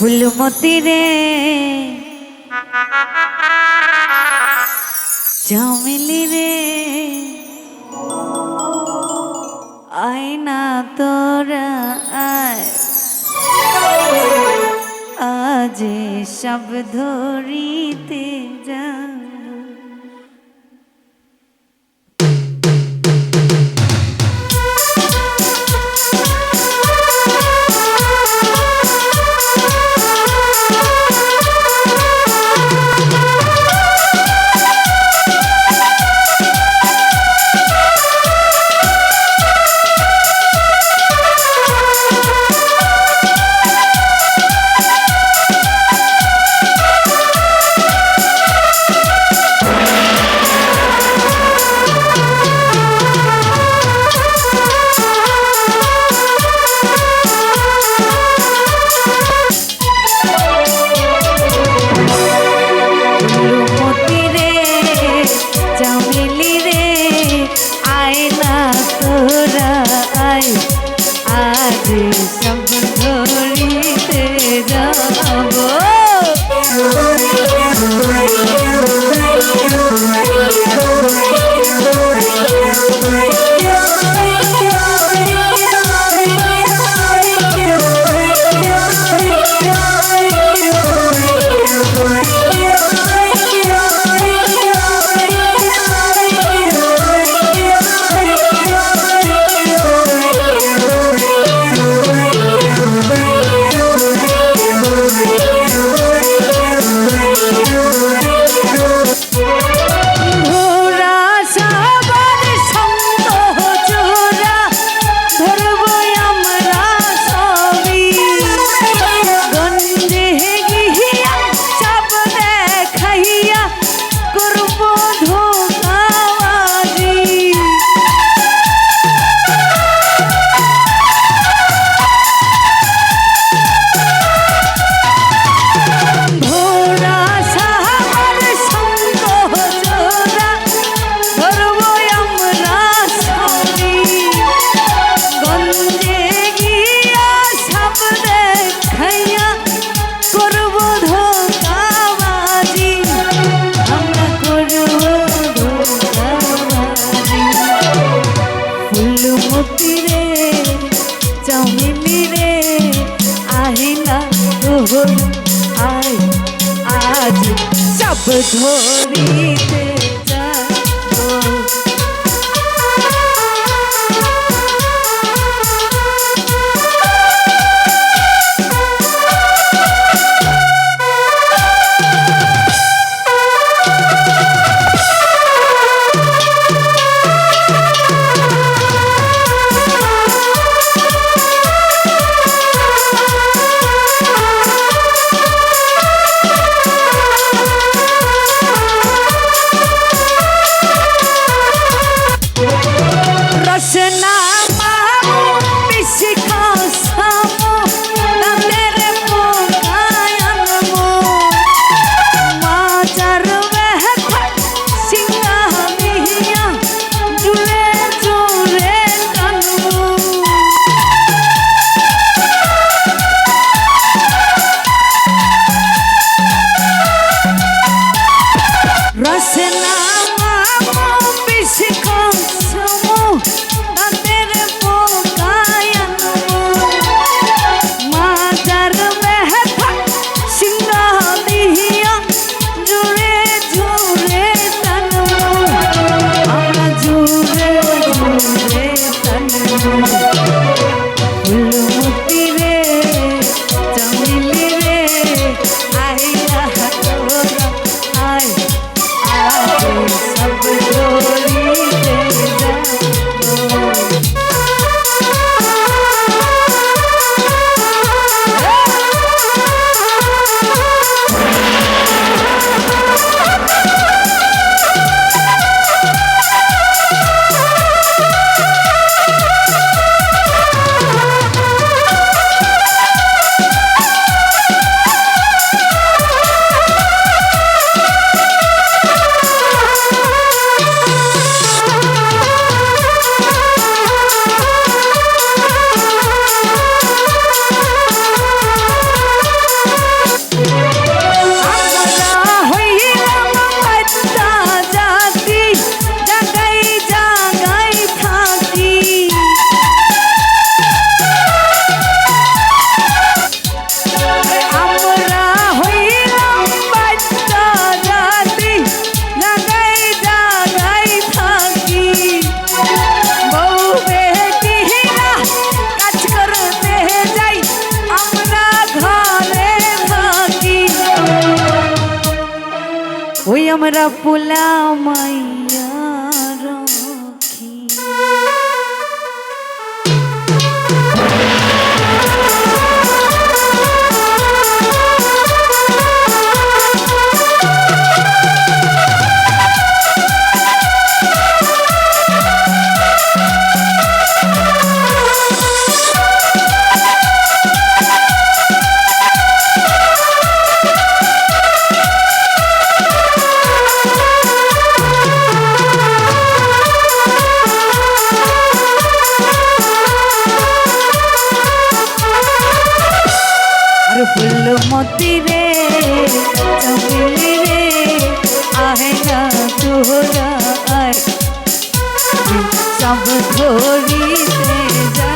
ফুলমতি রে। চামিলি রে। আয়না তোরা আয়। আজ সব ধরিতে যায় ধরি আই আজ সব ধরিতে हमरा पुलाव माई সব ধরিতে যা